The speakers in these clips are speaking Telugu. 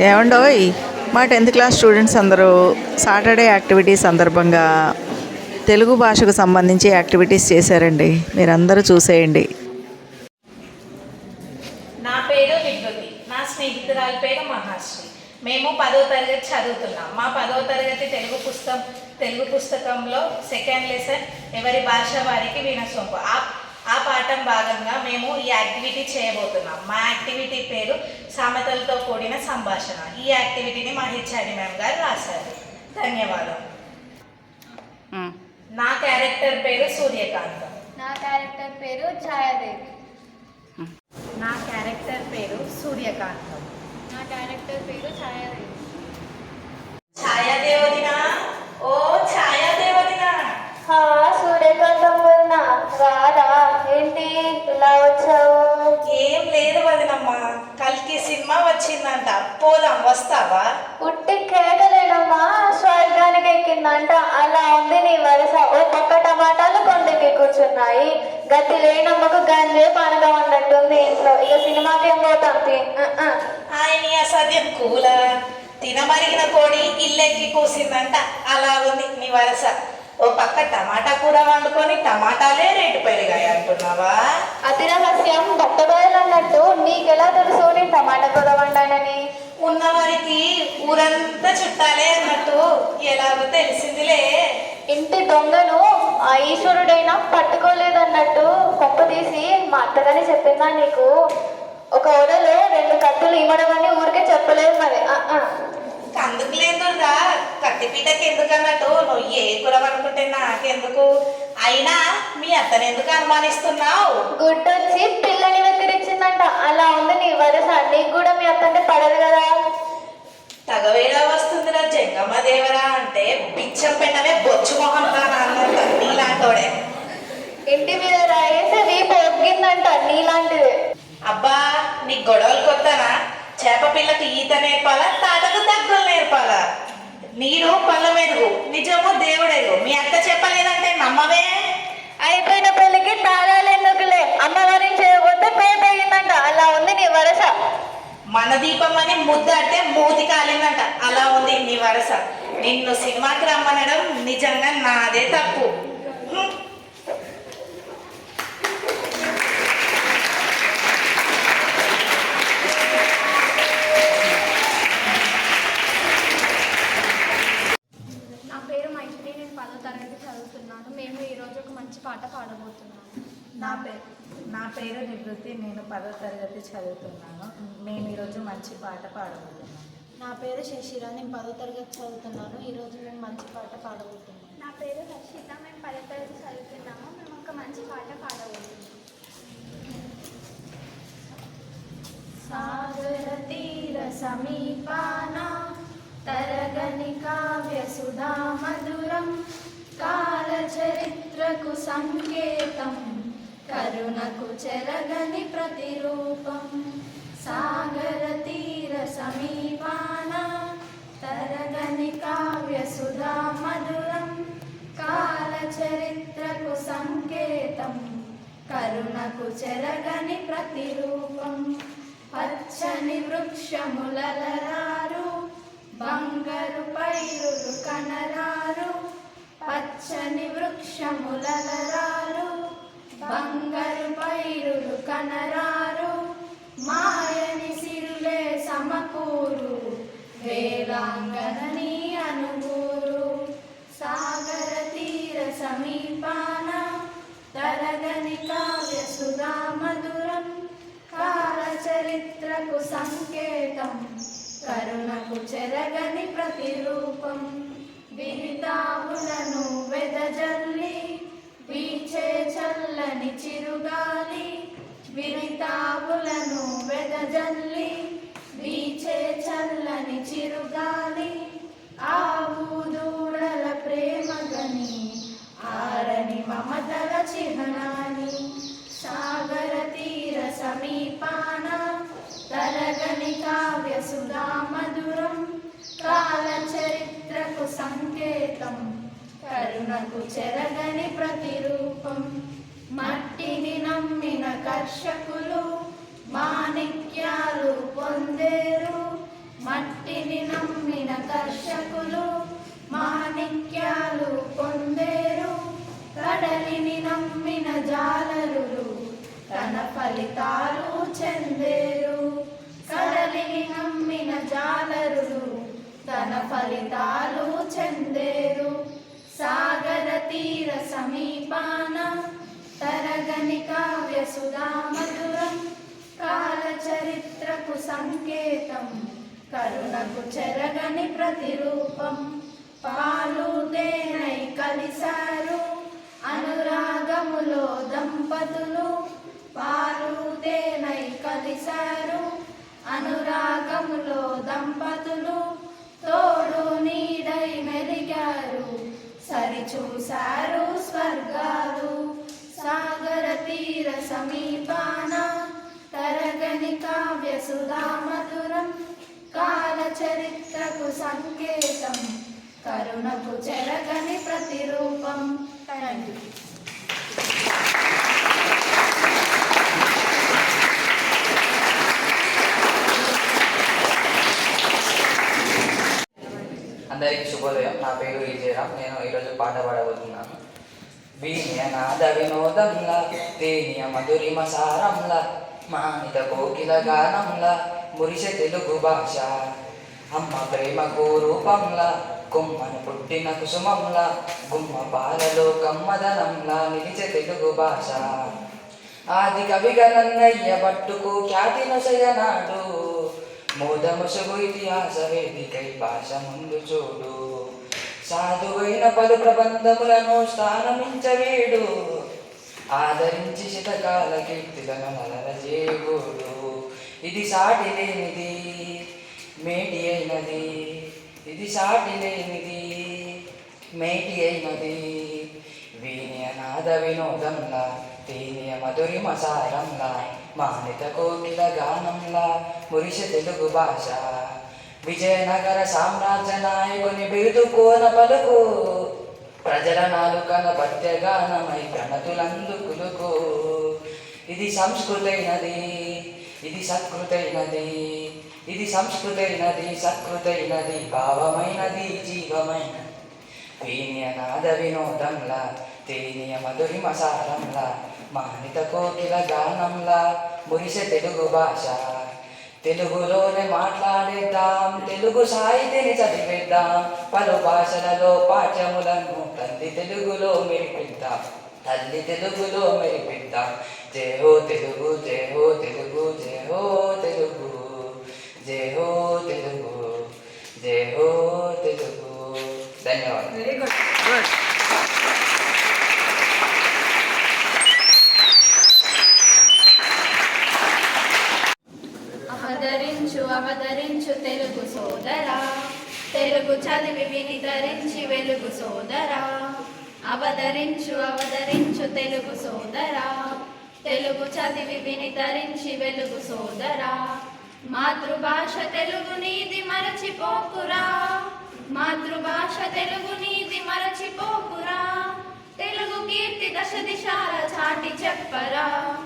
ఏమండోయ్ మా టెన్త్ క్లాస్ స్టూడెంట్స్ అందరూ సాటర్డే యాక్టివిటీస్ సందర్భంగా తెలుగు భాషకు సంబంధించి యాక్టివిటీస్ చేశారండి. మీరందరూ చూసేయండి. నా పేరు విభూతి. నా స్నేహితురాలి పేరు మహాశ్రీ. మేము పదో తరగతి చదువుతున్నాం. మా పదో తరగతి తెలుగు పుస్తకం తెలుగు పుస్తకంలో సెకండ్ లెసన్ ఎవరి భాష వారికి వినసొంపు. ఆ ఆ పాఠం భాగంగా మేము ఈ యాక్టివిటీ చేయబోతున్నాం. మా యాక్టివిటీ పేరు సామెతలతో కూడిన సంభాషణ. ఈ యాక్టివిటీని మా హెచ్ఆర్డి మ్యామ్ గారు రాశారు. ధన్యవాదం. నా క్యారెక్టర్ పేరు సూర్యకాంతం. నా క్యారెక్టర్ పేరు ఛాయాదేవి. నా క్యారెక్టర్ పేరు సూర్యకాంతం. నా క్యారెక్టర్ పేరు ఛాయాదేవి. ఛాయాదేవదినా? ఓ పోదాం వస్తావా? పుట్టి కేకలేడమ్మా స్వర్గానికి ఎక్కిందంట. అలా ఉంది నీ వరుస ఓ పక్క టమాటాలు కొండకి కూర్చున్నాయి. గతి లేనమ్మకు గంజే పండుగ ఉన్నట్టుంది ఇంట్లో ఇక సినిమాకి ఏం పోతాం. ఆయన అసధ్యం కూల. తినమరిగిన కోడి ఇల్లెక్కి కూసిందంట. అలా ఉంది నీ వరస ఓ పక్క టమాటా కూర వండుకొని టమాటాలే రేటు పెరిగాయి అంటున్నావా? అతి రహస్యం బట్టబయలు అన్నట్టు నీకెలా తెలుసు నేను టమాటా కూర వండానని? ఉన్నవారికి ఊరంతా చుట్టాలే అన్నట్టు ఎలాగో తెలిసిందిలే. ఇంటి దొంగను ఆ ఈశ్వరుడైనా పట్టుకోలేదన్నట్టు కొప్ప తీసి మా అత్తగానే చెప్పిందా నీకు? ఒక ఓడలో రెండు కత్తులు ఇమ్మడమని ఊరికే చెప్పలేదు మరి. అందుకు లేదురా కత్తిపీటకి ఎందుకు అన్నట్టు నువ్వు ఏ కూర అనుకుంటే నాకెందుకు? అయినా మీ అత్తని ఎందుకు అనుమానిస్తున్నావు? గుడ్డొచ్చి పిల్లని వెక్కిరించిందంట అలా ఉంది నీ నీకు కూడా మీ అత్తంటే పడదు కదా? తగవేలా వస్తుందిరా జంగమ్మ దేవరా అంటే బిచ్చం పెట్టవే బొచ్చు మొహం అన్నంత నీలాంటోడే. ఇంటి మీద రాయేసి వీపు ఒగ్గిందంట నీలాంటిది. అబ్బా నీ గొడవలు కొత్తనా? చేప పిల్లకు ఈత నేర్పాలా తాటకు దగ్గులు నేర్పాలా? నీరు పళ్ళ మెరుగు నిజము దేవుడెరుగు. మీ అక్క చెప్పలేదంటే నమ్మవే. అయిపోయిన పెళ్ళికి తాళాలు ఎందుకులే? అమ్మవారిని చేయబోతే పేపయిందంట అలా ఉంది నీ వరస. మన దీపం అని ముద్దాడితే మూతి కాలిందంట. అలా ఉంది నీ వరస. నిన్ను సినిమాకి రమ్మనడం నిజంగా నాదే తప్పు హ్మ్. నా పేరు మైత్రి నేను పదో తరగతి చదువుతున్నాను మేము ఈరోజు ఒక మంచి పాట పాడబోతున్నాము నా పేరు నా పేరు నివృత్తి నేను పదో తరగతి చదువుతున్నాను. మేము ఈరోజు మంచి పాట పాడబోతున్నాం నా పేరు శశిర నేను పదో తరగతి చదువుతున్నాను. ఈరోజు మేము మంచి పాట పాడబోతున్నాము నా పేరు హర్షిత మేము పదో తరగతి చదువుతున్నాము. మేము ఒక మంచి పాట సాగర తీర సమీపాన తరగని కావ్య సుధా మధురం కాల చరిత్రకు సంకేతం కరుణకు చెరగని ప్రతిరూపం. సాగర తీర సమీపాన తరగని కావ్య సుధా మధురం. కాల చరిత్రకు సంకేతం కరుణకు చెరగని ప్రతిరూపం. పచ్చని వృక్షములలరారు బంగారు పైరులు కనరారు. పచ్చని వృక్షములలరారు బంగారు పైరులు కనరారు మాయని సిరులే సమకూరు వేలాంగనని అనుగూరు సాగర తీర సమీపాన తరగని కావ్య సుధా మధురం కాల చరిత్రకు సంకేతం కరుణకు చెరగని ప్రతిరూపం విరితావులను వెదజల్లి చల్లని చిరుగాలి విరితావులను వెదజల్లి వీచే చల్లని చిరుగాలి ఆవు దూడల ప్రేమగని ఆరని మమతల చిహ్నాని సాగర తీర సమీపాన తరగని కావ్య సుధా మధురం కాల చరిత్రకు సంకేతం కరుణకు చెరగని ప్రతి రక్షకులు మాణిక్యాలు పొందేరు. మట్టిని నమ్మిన దర్శకులు మాణిక్యాలు పొందేరు. కడలిని నమ్మిన జాలరులు తన ఫలితాలు చెందేరు. కడలిని నమ్మిన జాలరులు తన ఫలితాలు చెందేరు. సాగర తీర సమీపాన తరగని కావ్య సుధా సంకేతం కరుణకు చెరగని ప్రతిరూపం పాలు తేనై కలిశారు అనురాగములో దంపతులు పాలు తేనై కలిశారు అనురాగములో దంపతులు తోడు నీడై మెరిగారు సరిచూశారు స్వర్గాలు సమీపాన తరగని కావ్య సుధా మధురం కాల చరిత్రకు సంకేతం కరుణకు చెరగని ప్రతిరూపం. థ్యాంక్ అందరికీ శుభోదయం. నా పేరు విజయరామ్. నేను ఈరోజు పాట పాడబోతున్నాను. వీణ్యనాద వినోదంలా తేనియ మధురిమ సారంలా మానిత కోకిల గానంలా మురిసె తెలుగు భాష. అమ్మ ప్రేమ రూపంలా కుమ్మను పుట్టిన కుసుమంలా గుమ్మ పాలలో కమ్మదనంలా నిలిచే తెలుగు భాష. ఆది కవిగనన్నయ్య పట్టుకు ఖ్యాతి నొసయనాడు మోదముసుగు ఇతిహాస వేదికై భాష ముందు చూడు. సాధువైన పలు ప్రబంధములను స్థానమించవేడు ఆదరించి శతకాల కీర్తులను నలరజేవుడు ఇది సాటి లేనిది మేటి అయినది. ఇది సాటి లేనిది మేటి అయినది. వీణి అనాథ వినోదంలా తేనియ మధురి మసారంలా మానిత కోకిల గానంలా మురిష తెలుగు భాష. విజయనగర సామ్రాజ్య నాయకుని బిరుదు కోన పలుకు ప్రజల నాలుకల పద్యగానమై ప్రణతులందుకులుకు ఇది సంస్కృతైనది ఇది సత్కృతైనది ఇది సంస్కృతైనది సత్కృతైనది భావమైనది జీవమైనది. వీణ్య నాద వినోదంలా తేనియ మధురి మసారంలా మానిత కోకిల గానంలా మురిసె తెలుగు భాష. తెలుగులోనే మాట్లాడేద్దాం తెలుగు సాహిత్యని చదివేద్దాం పలు భాషలలో పాఠ్యములను తల్లి తెలుగులో మెరిపిద్దాం తల్లి తెలుగులో మెరిపిద్దాం. జయ హో తెలుగు జయ హో తెలుగు జయ హో తెలుగు జయ హో తెలుగు జయ హో తెలుగు. ధన్యవాదాలు వెరీ గుడ్ గుడ్ అవతరించు అవతరించు తెలుగు సోదరా తెలుగు చదివి ధరించి వెలుగు సోదరా. అవధరించు అవధరించు తెలుగు సోదరా. తెలుగు చదివి విని ధరించి వెలుగు సోదరా. మాతృభాష తెలుగు నీది మరచిపోకురా. మాతృభాష తెలుగు నీది మరచిపోకురా. తెలుగు కీర్తి దశ దిశాల చాటి చెప్పరా.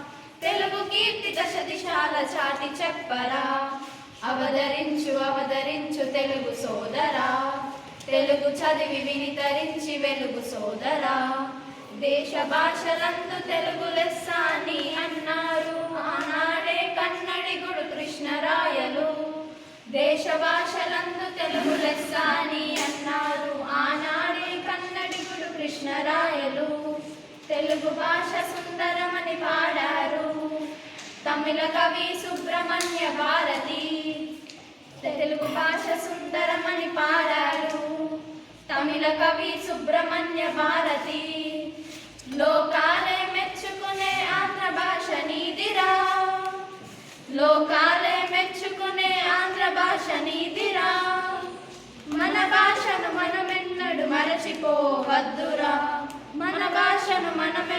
తెలుగు కీర్తి దశ దిశాల చాటి చెప్పరా. అవతరించు అవతరించు తెలుగు సోదరా. తెలుగు చదివి విని తరించి వెలుగు సోదరా. దేశ భాషలందు తెలుగు లెస్స అని అన్నారు. ఆనాడే కన్నడిగుడు కృష్ణరాయలు. దేశ భాషలందు తెలుగు లెస్స అని అన్నారు. ఆనాడే కన్నడిగుడు కృష్ణరాయలు. తెలుగు భాష సుందరమని పాడారు. తమిళ కవి సుబ్రహ్మణ్య భారతి. తెలుగు భాష సుందరమని పాడారు తమిళ కవి సుబ్రహ్మణ్య భారతి. లోకాలే మెచ్చుకునే ఆంధ్ర భాష నీదిరా. లోకాలే మెచ్చుకునే ఆంధ్ర భాష నీదిరా. మన భాషను మనమెన్నడు మరచిపోవద్దురా. మన భాషను మనం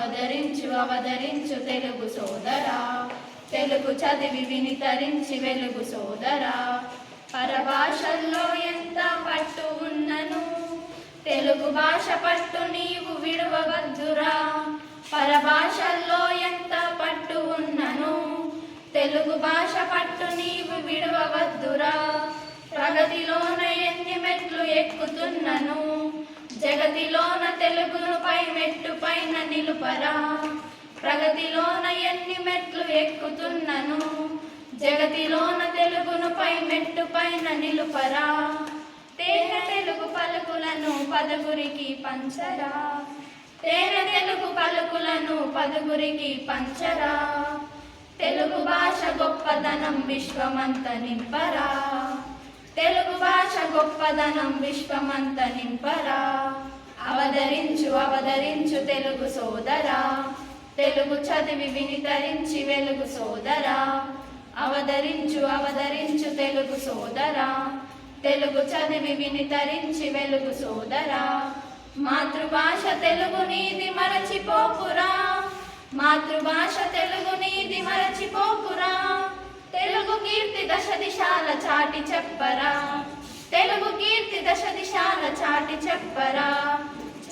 అవతరించు అవతరించు తెలుగు సోదరా. తెలుగు చదివి విని తరించి వెలుగు సోదరా. పరభాషల్లో ఎంత పట్టు ఉన్నను తెలుగు భాష పట్టు నీవు విడవవద్దురా. పరభాషల్లో ఎంత పట్టు ఉన్నను తెలుగు భాష పట్టు నీవు విడవవద్దురా. ప్రగతిలోన ఎన్ని మెట్లు ఎక్కుతున్నను జగతిలోన తెలుగును పై మెట్టు పైన నిలుపరా. ప్రగతిలోన ఎన్ని మెట్లు ఎక్కుతున్నను. జగతిలోన తెలుగును పై మెట్టు పైన నిలుపరా. తేనె తెలుగు పలుకులను పదగురికి పంచరా. తేనె తెలుగు పలుకులను పదగురికి పంచరా. తెలుగు భాష గొప్పతనం విశ్వమంత నింపరా. తెలుగు భాష గొప్పదనం విశ్వమంత నింపరా. అవధరించు అవధరించు తెలుగు సోదరా. తెలుగు చదివి వినితరించి వెలుగు సోదరా. అవధరించు అవధరించు తెలుగు సోదరా. తెలుగు చదివి వినితరించి వెలుగు సోదరా. మాతృభాష తెలుగు నీది మరచిపోకురా. మాతృభాష తెలుగు నీది మరచిపోకురా. తెలుగు కీర్తి దశ దిశాల చాటి చెప్పరా. తెలుగు కీర్తి దశ దిశాల చాటి చెప్పరా.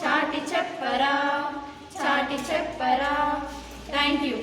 చాటి చెప్పరా. చాటి చెప్పరా. Thank you